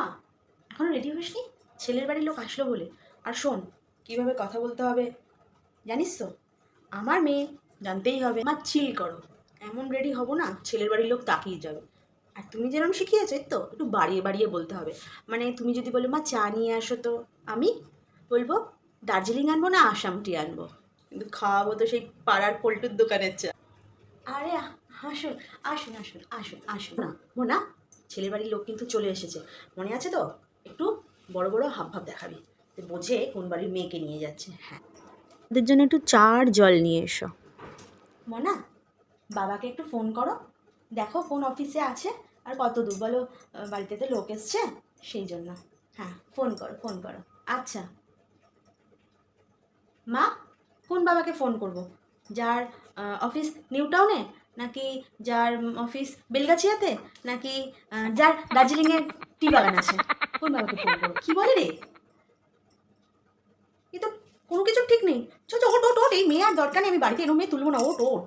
মা, এখনও রেডি হসনি ছেলের বাড়ির লোক আসলো বলে। আর শোন, কীভাবে কথা বলতে হবে? জানিস তো, আমার মেয়ে জানতেই হবে। মা চিল করো। এমন রেডি হব না, ছেলের বাড়ির লোক তাকিয়ে যাবে। আর তুমি যেরকম শিখিয়েছো তো, একটু বাড়িয়ে বাড়িয়ে বলতে হবে। মানে তুমি যদি বলো, মা, চা নিয়ে আসো তো। আমি বলব, দার্জিলিং আনব না, আসাম টি আনব? কিন্তু খাওয়াবো তো সেই পাড়ার পোল্টুর দোকানের চা। আরে আসুন আসুন আসুন আসুন আসুন। না মোনা ছেলের বাড়ির লোক কিন্তু চলে এসেছে। মনে আছে তো? একটু বড় বড় হাব ভাব দেখাবি বোঝে কোন বাড়ির মেয়েকে নিয়ে যাচ্ছে। হ্যাঁ। ওদের জন্য একটু চার জল নিয়ে এসো। মনা, বাবাকে একটু ফোন করো। দেখো কোন অফিসে আছে আর কত দূর। বলো বাড়িতে তো লোক এসছে? সেই জন্য। হ্যাঁ ফোন করো ফোন করো। আচ্ছা। মা, কোন বাবাকে ফোন করব? যার অফিস নিউ টাউনে? নাকি যার অফিস বেলগাছিয়াতে? নাকি যার এর টি বাগান আছে? কোন বাবাকে ফোন করব কি বলে রে? এ তো কোনো কিছু ঠিক নেই। চ ওট ওট ওট এই মেয়ে আর দরকার নেই, আমি বাড়িতে এরম মেয়ে তুলবো না ওট ওট